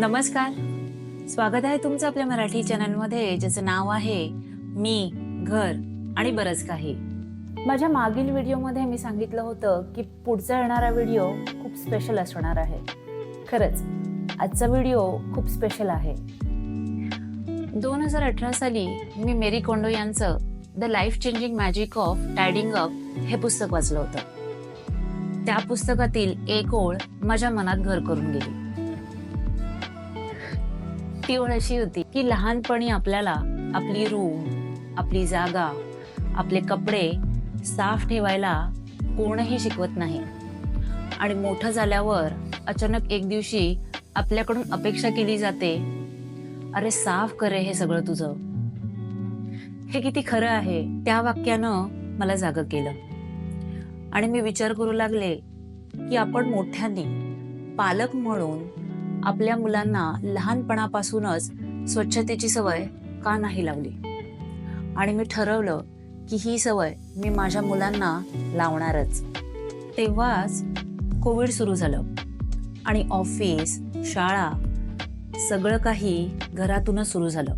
नमस्कार. स्वागत आहे तुमचं आपल्या मराठी चॅनलमध्ये ज्याचं नाव आहे मी घर आणि बरंच काही. माझ्या मागील व्हिडिओमध्ये मी सांगितलं होतं की पुढचा येणारा व्हिडिओ खूप स्पेशल असणार आहे. खरंच आजचा व्हिडिओ खूप स्पेशल आहे. दोन हजार अठरा साली मी मेरी कोंडो यांचं the life changing magic of tidying up हे पुस्तक वाचलं होतं. त्या पुस्तकातील एक ओळ माझ्या मनात घर करून गेली. ती ओळ अशी होती. की लहानपणी आपल्याला आपली रूम आपली जागा आपले कपडे साफ ठेवायला कोणही शिकवत नाही. आणि मोठं झाल्यावर अचानक एक दिवशी आपल्याकडून अपेक्षा केली जाते अरे साफ करे हे सगळं तुझं. हे किती खरं आहे त्या वाक्यानं मला जाग केलं. आणि मी विचार करू लागले की आपण मोठ्यांनी पालक म्हणून आपल्या मुलांना लहानपणापासूनच स्वच्छतेची सवय का नाही लावली? आणि मी ठरवलं की ही सवय मी माझ्या मुलांना लावणारच. तेव्हाच कोविड सुरू झालं. आणि ऑफिस शाळा सगळं काही घरातूनच सुरू झालं.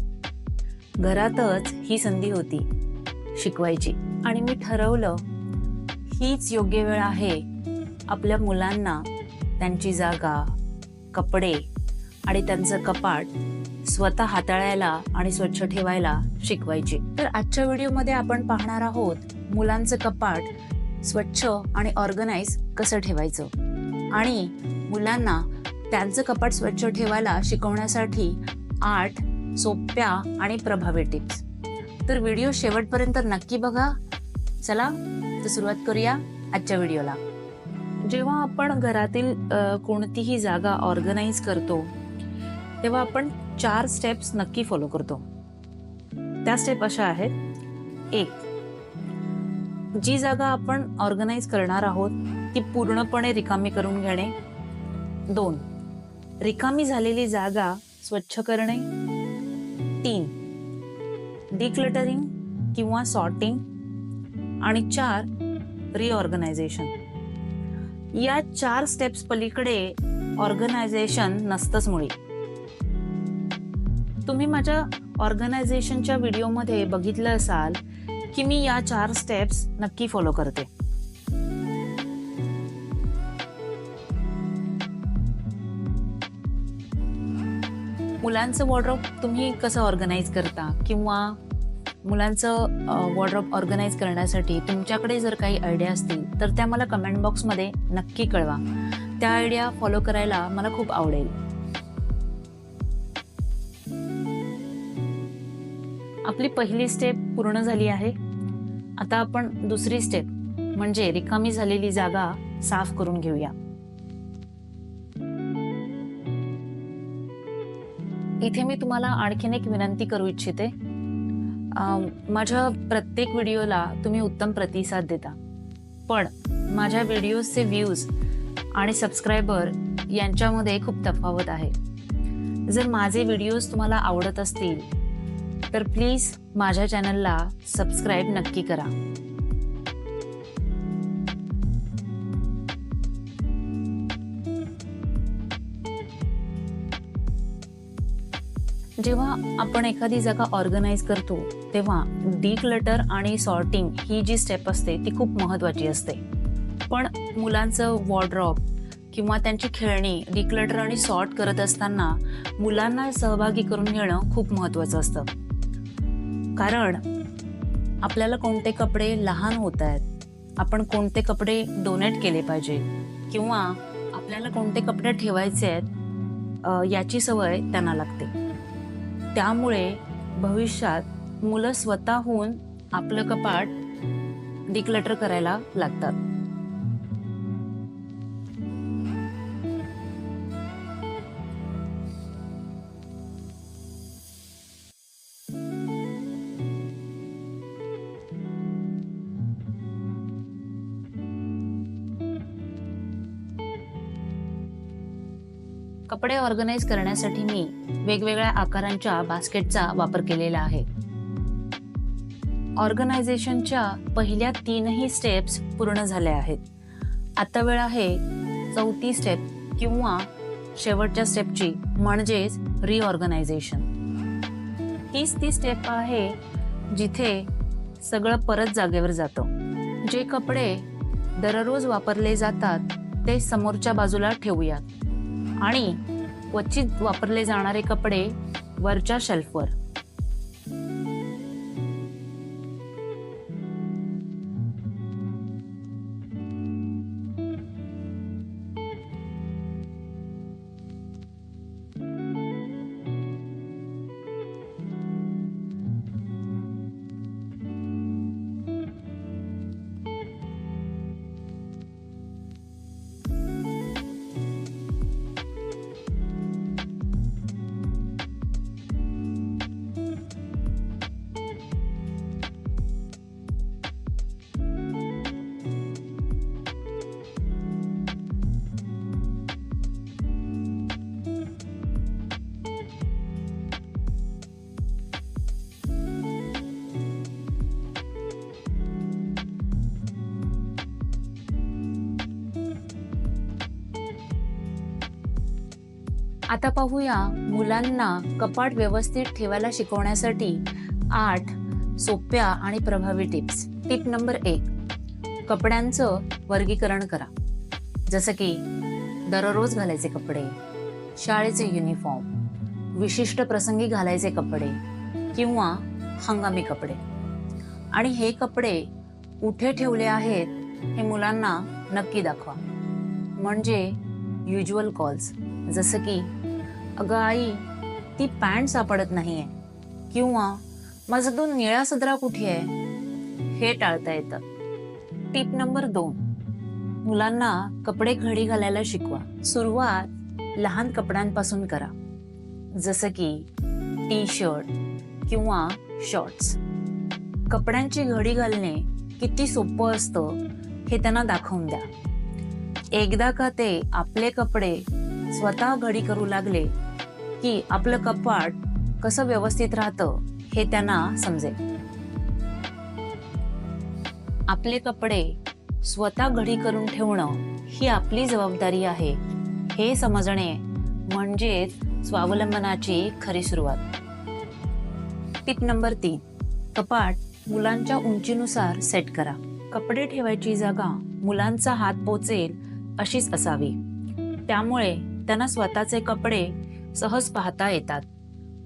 घरातच ही संधी होती शिकवायची. आणि मी ठरवलं हीच योग्य वेळ आहे आपल्या मुलांना त्यांची जागा कपडे आणि त्यांचं कपाट स्वतः हाताळायला आणि स्वच्छ ठेवायला शिकवायची. तर आजच्या व्हिडिओमध्ये आपण पाहणार आहोत मुलांचं कपाट स्वच्छ आणि ऑर्गनाईज कसं ठेवायचं? आणि मुलांना त्यांचं कपाट स्वच्छ ठेवायला शिकवण्यासाठी आठ सोप्या आणि प्रभावी टिप्स. तर व्हिडिओ शेवटपर्यंत नक्की बघा. चला तर सुरुवात करूया आजच्या व्हिडिओला. जेव्हा आपण घरातील कोणतीही जागा ऑर्गनाईज करतो तेव्हा आपण चार स्टेप्स नक्की फॉलो करतो. त्या स्टेप अशा आहेत. एक जी जागा आपण ऑर्गनाईज करणार आहोत ती पूर्णपणे रिकामी करून घेणे. दोन रिकामी झालेली जागा स्वच्छ करणे. तीन डिक्लटरिंग किंवा सॉर्टिंग आणि चार रिऑर्गनायझेशन या चार स्टेप्स पलीकडे ऑर्गनायझेशन नसतंच मुळी. तुम्ही माझ्या ऑर्गनायझेशनच्या व्हिडिओमध्ये बघितलं असाल की मी या चार स्टेप्स नक्की फॉलो करते. मुलांचं वॉर्ड्रॉप तुम्ही कसं ऑर्गनाईज करता किंवा मुलांचं वॉर्ड्रॉप ऑर्गनाईज करण्यासाठी तुमच्याकडे जर काही आयडिया असतील तर त्या मला कमेंट बॉक्समध्ये नक्की कळवा. त्या आयडिया फॉलो करायला मला खूप आवडेल. आपली पहिली स्टेप पूर्ण झाली आहे. आता आपण दुसरी स्टेप म्हणजे रिकामी झालेली जागा साफ करून घेऊया. इथे मी तुम्हाला आणखीन एक विनंती करू इच्छिते. माझ्या प्रत्येक व्हिडिओला तुम्ही उत्तम प्रतिसाद देता. पण माझ्या व्हिडिओजचे व्ह्यूज आणि सबस्क्रायबर यांच्यामध्ये खूप तफावत आहे. जर माझे व्हिडिओज तुम्हाला आवडत असतील तर प्लीज माझ्या चॅनलला सबस्क्राईब नक्की करा. जेव्हा आपण एखादी जागा ऑर्गनाईज करतो तेव्हा डिक्लटर आणि सॉर्टिंग ही जी स्टेप असते ती खूप महत्वाची असते. पण मुलांचं वॉर्ड्रॉप किंवा त्यांची खेळणी डिक्लटर आणि सॉर्ट करत असताना मुलांना सहभागी करून घेणं खूप महत्वाचं असतं. कारण आपल्याला कोणते कपडे लहान होत आहेत आपण कोणते कपडे डोनेट केले पाहिजे किंवा आपल्याला कोणते कपडे ठेवायचे आहेत याची सवय त्यांना लागते. त्यामुळे भविष्यात मुलं स्वतःहून आपलं कपाट डिक्लटर करायला लागतात. कपडे ऑर्गनाईज करण्यासाठी मी वेगवेगळ्या आकारांच्या बास्केटचा वापर केलेला आहे. ऑर्गनायझेशनच्या पहिल्या तीनही स्टेप्स पूर्ण झाल्या आहेत. आता वेळ आहे चौथी स्टेप किंवा शेवटच्या स्टेपची म्हणजेच रिऑर्गनायझेशन हीच ती स्टेप आहे जिथे सगळं परत जागेवर जातं. जे कपडे दररोज वापरले जातात ते समोरच्या बाजूला ठेवूयात. आणि क्वचित वापरले जाणारे कपडे वरच्या शेल्फवर आता पाहूया मुलांना कपाट व्यवस्थित ठेवायला शिकवण्यासाठी आठ सोप्या आणि प्रभावी टिप्स. टिप नंबर एक कपड्यांचं वर्गीकरण करा. जसं की दररोज घालायचे कपडे शाळेचे युनिफॉर्म विशिष्ट प्रसंगी घालायचे कपडे किंवा हंगामी कपडे. आणि हे कपडे कुठे ठेवले आहेत हे मुलांना नक्की दाखवा. म्हणजे युज्युअल कॉल्स जसं की अगं आई ती पॅन्ट सापडत नाहीये. किंवा माझा तो निळा सदरा कुठे आहे? हे टाळता येतं. टिप नंबर दोन. मुलांना कपडे घडी घालायला शिकवा. सुरुवात लहान कपड्यांपासून करा. जसं की टी शर्ट किंवा शॉर्ट्स. कपड्यांची घडी घालणे किती सोपं असतं हे त्यांना दाखवून द्या. एकदा का ते आपले कपडे स्वतः घडी करू लागले की आपलं कपाट कसं व्यवस्थित राहतं हे त्यांना समजेल. आपले कपडे स्वतः घडी करून ठेवणं ही आपली जबाबदारी आहे हे समजणे म्हणजेच स्वावलंबनाची खरी सुरुवात. टिप नंबर तीन कपाट मुलांच्या उंचीनुसार सेट करा. कपडे ठेवायची जागा मुलांचा हात पोचेल अशीच असावी. त्यामुळे त्यांना स्वतःचे कपडे सहज पाहता येतात.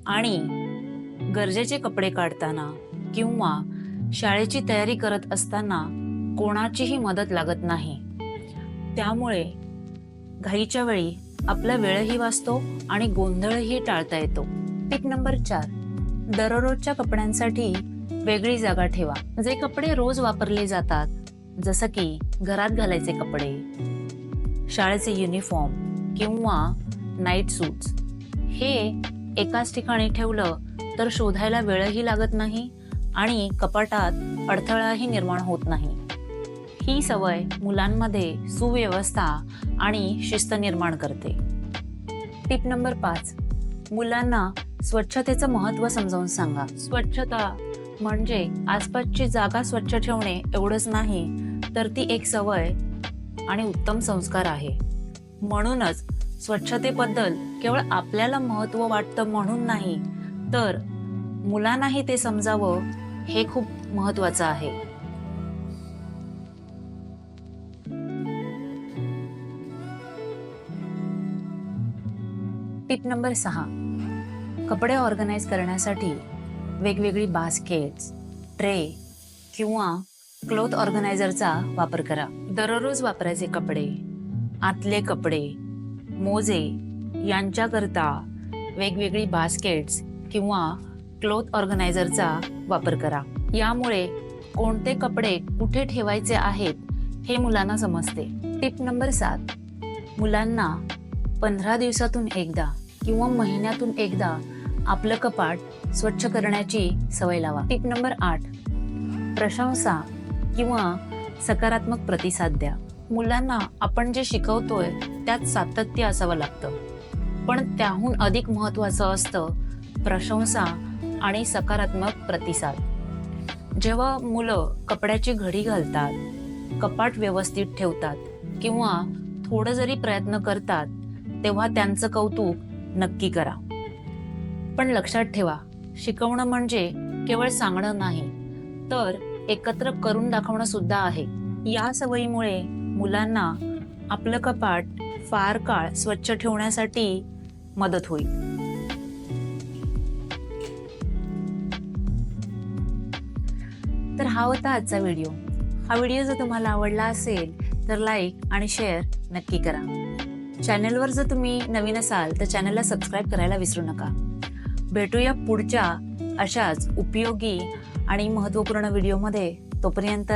आणि गरजेचे कपडे काढताना किंवा शाळेची तयारी करत असताना कोणाचीही मदत लागत नाही. त्यामुळे घाईच्या वेळी आपला वेळही वाचतो आणि गोंधळही टाळता येतो. टिप नंबर चार. दररोजच्या कपड्यांसाठी वेगळी जागा ठेवा. जे कपडे रोज वापरले जातात जसं की घरात घालायचे कपडे शाळेचे युनिफॉर्म किंवा नाईट सूट्स हे एकाच ठिकाणी ठेवलं तर शोधायला वेळही लागत नाही आणि कपाटात अडथळाही निर्माण होत नाही. ही सवय मुलांमध्ये सुव्यवस्था आणि शिस्त निर्माण करते. टिप नंबर पाच. मुलांना स्वच्छतेचं महत्त्व समजावून सांगा. स्वच्छता म्हणजे आसपासची जागा स्वच्छ ठेवणे एवढंच नाही तर ती एक सवय आणि उत्तम संस्कार आहे. म्हणूनच स्वच्छतेबद्दल केवळ आपल्याला महत्त्व वाटतं म्हणून नाही तर मुलांनाही ते समजावं हे खूप महत्त्वाचं आहे. टिप नंबर सहा. कपडे ऑर्गनाइज करण्यासाठी वेगवेगळी बास्केट्स ट्रे किंवा क्लोथ ऑर्गनायझरचा वापर करा. दररोज वापरायचे कपडे आतले कपडे मोजे यांच्याकरता वेगवेगळी बास्केट्स किंवा क्लोथ ऑर्गनायझरचा वापर करा. यामुळे कोणते कपडे कुठे ठेवायचे आहेत हे मुलांना समजते. टिप नंबर सात. मुलांना पंधरा दिवसातून एकदा किंवा महिन्यातून एकदा आपलं कपाट स्वच्छ करण्याची सवय लावा. टिप नंबर आठ. प्रशंसा किंवा सकारात्मक प्रतिसाद द्या. मुलांना आपण जे शिकवतोय त्यात सातत्य असावं लागतं. पण त्याहून अधिक महत्वाचं असतं प्रशंसा आणि सकारात्मक प्रतिसाद. जेव्हा मुलं कपड्याची घडी घालतात कपाट व्यवस्थित ठेवतात किंवा थोडं जरी प्रयत्न करतात तेव्हा त्यांचं कौतुक नक्की करा. पण लक्षात ठेवा शिकवणं म्हणजे केवळ सांगणं नाही तर एकत्र करून दाखवणं सुद्धा आहे. या सवयीमुळे मुलांना आपलं कपाट फार काळ स्वच्छ ठेवण्यासाठी मदत होईल. तर हा होता आजचा व्हिडिओ. हा व्हिडिओ जर तुम्हाला आवडला असेल तर लाईक आणि शेअर नक्की करा. चॅनलवर जर तुम्ही नवीन असाल तर चॅनलला सबस्क्राईब करायला विसरू नका. भेटूया पुढच्या अशाच उपयोगी आणि महत्त्वपूर्ण व्हिडिओमध्ये. तोपर्यंत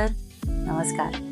नमस्कार.